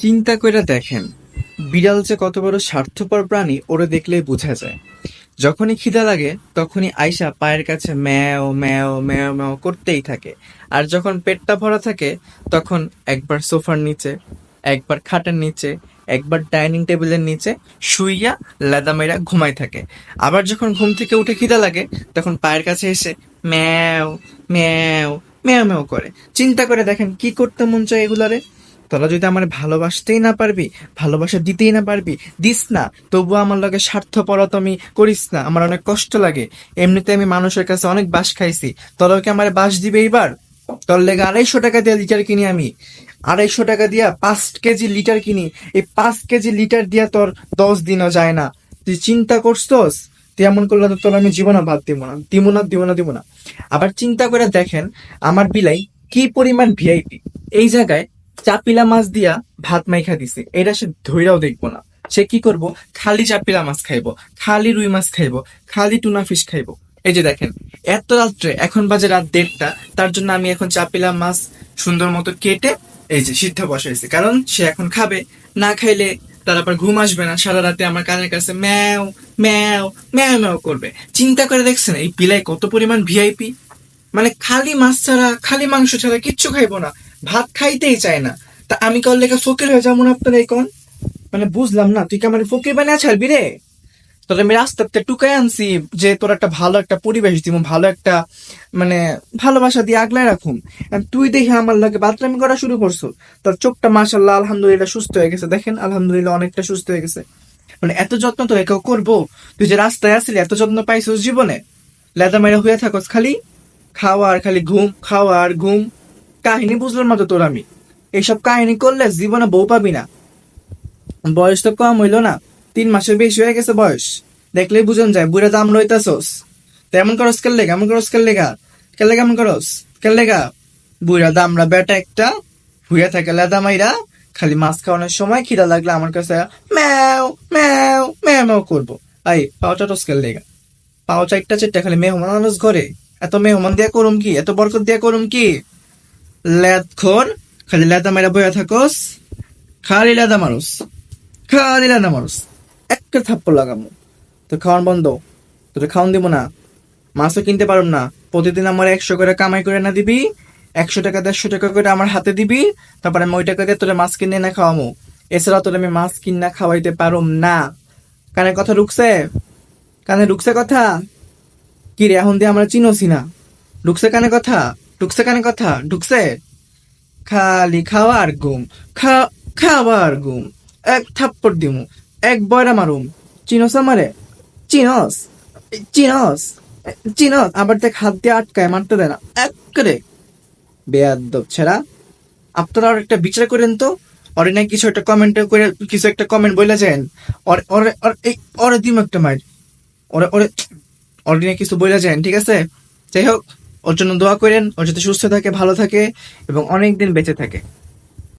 চিন্তা করে দেখেন, বিড়াল যে কত বড় স্বার্থপর প্রাণী, ওরে দেখলেই বোঝা যায়। যখনই খিদা লাগে, তখনই আয়সা পায়ের কাছে ম্যাও ম্যাও ম্যাও ম্যাও করতেই থাকে। আর যখন পেটটা ভরা থাকে, তখন একবার সোফার নিচে, একবার খাটের নিচে, একবার ডাইনিং টেবিলের নিচে শুইয়া লেদা মেরা ঘুমাই থাকে। আবার যখন ঘুম থেকে উঠে খিদা লাগে, তখন পায়ের কাছে এসে ম্যাও ম্যাও ম্যাও ম্যাও করে। চিন্তা করে দেখেন, কি করতে মন চায় এগুলারে? তোরা যদি আমার ভালোবাসতেই না পারবি, ভালোবাসা দিতেই না পারবি, দিস না, তবুও আমার লগে স্বার্থপরতা আমি করিস না, আমার অনেক কষ্ট লাগে। এমনিতে আমি মানুষের কাছে অনেক বাস খাইছি, তোরাও কি আমার বাস দিবে এইবার? তোর লেগে আড়াইশো টাকা দিয়ে লিটার কিনি আমি। আড়াইশো টাকা দিয়া পাঁচ কেজি লিটার কিনি। এই পাঁচ কেজি লিটার দিয়া তোর দশ দিনও যায় না। তুই চিন্তা করছস তুই এমন করলে তো তোর আমি জীবনে ভাত দিব না দিব না দিব না দিব না। আবার চিন্তা করে দেখেন, আমার বিলাই কি পরিমাণ ভিআইপি এই জায়গায় চাপিলা মাছ দিয়া ভাত মাইখা দিছে। এটা সে ধৈরাও দেখব না। সে কি করব? খালি চাপিলা মাছ খাইবো, খালি রুই মাছ খাইবো, খালি টুনা ফিশ খাইবো। এই যে দেখেন, এত রাত্রে, এখন বাজে রাত দেড়টা, তার জন্য আমি এখন চাপিলা মাছ সুন্দর মতো কেটে এই যে সিদ্ধ বসাইছি। কারণ সে এখন খাবে। না খাইলে তার আবার ঘুম আসবে না। সারা রাতে আমার কানের কাছে ম্যাও ম্যাও ম্যাও ম্যাও করবে। চিন্তা করে দেখছেন, এই পিলাই কত পরিমাণ ভিআইপি মানে খালি মাছ ছাড়া, খালি মাংস ছাড়া কিচ্ছু খাইবো না। ভাত খাইতেই চায় না। তা আমি কল লেখা ফকির হয়ে যাব না আপনার এই কোন? মানে বুঝলাম না, তুই কি আমার ফকির বানিয়ে ছাড়বি রে? তোর আমি রাস্তাতে টুকাই আনছি যে তোর একটা ভালো একটা পরিবেশ দিব ভালো একটা মানে ভালোবাসা দিয়ে আগলায় রাখুম। তুই দেখে আমার লাগে বাথরামি করা শুরু করছ। তোর চোখটা মাসাল্লাহ আলহামদুলিল্লাহ সুস্থ হয়ে গেছে। দেখেন, আলহামদুলিল্লাহ অনেকটা সুস্থ হয়ে গেছে। মানে এত যত্ন তো কেউ করব? তুই যে রাস্তায় আসলি এত যত্ন পাইছিস জীবনে? লেদা মেরা হয়ে থাকস খালি? খাওয়া আর খালি ঘুম, খাওয়া আর ঘুম। কাহিনী বুঝলাম না তো তোর আমি। এইসব কাহিনী করলে জীবনে বউ পাবি না। বয়স তো কম হইল না, তিন মাসের বেশি হয়ে গেছে বয়স। দেখলেই বুঝন যায়, বুড়া দাম রইতাছস তেমন করস কেন লেগা, এমন করস কেন লেগা কেন লেগা এমন করস, কেন লেগা? বুড়া দামরা বেটা একটা, হুইয়া থাকে লেদা মাইরা, খালি মাছ খাওয়ানোর সময় খিদা লাগলে আমার কাছে ম্যাও ম্যাও ম্যাও ম্যাও করব। আই পাওটা টস কেন লেগা? পাও চারটা চারটা খালি মেহমান মানুষ ঘরে। এত মেহমান দিয়া করুম কি? এত বরকত দিয়া করুম কি? লেদ খোর খালি লেদা মাইরা বইয়া থাকস, খালি লেদা মানুষ খালি লেদা মানুষ একটা থাপ্পড় লাগামো। তোর খাওয়ান বন্ধ, তোর খাওয়ান দিব না। মাছও কিনতে পারুম না। প্রতিদিন আমার একশো করে কামাই করে না দিবি, একশো টাকা, দেড়শো টাকা করে আমার হাতে দিবি, তারপরে আমি ওই টাকা দিয়ে তোরে মাছ কিনে না খাওয়ামো। এছাড়া তোর আমি মাছ কিনা খাওয়াইতে পারুম না। কানে কথা ঢুকছে কানে ঢুকছে কথা? কি রে এখন দিয়ে আমরা চিনোছি না। ঢুকছে কানে কথা? ঢুকছে কানে কথা? ঢুকছে? খালি খাওয়া আর ঘুম। খা খাওয়া আর এক থাপ্পড় দিমু। এক বয়রা মারুম। চিনস আমারে? চিনস? চিনস? চিনস? আবার দেখ হাত দিয়ে আটকায়, মারতে দেয় না। এক করে। বেয়াদব ছেড়া। আপনারা আর একটা বিচার করেন তো? ওরে না কিছু একটা কমেন্ট করে, কিছু একটা কমেন্ট বলে যান ওরে ওরে এই ওরে দিম একটা মার ওরে ওরে নিয়ে কিছু বলে যান ঠিক আছে? যাই হোক। ওর জন্য দোয়া করেন, ওর যাতে সুস্থ থাকে, ভালো থাকে এবং অনেক দিন বেঁচে থাকে।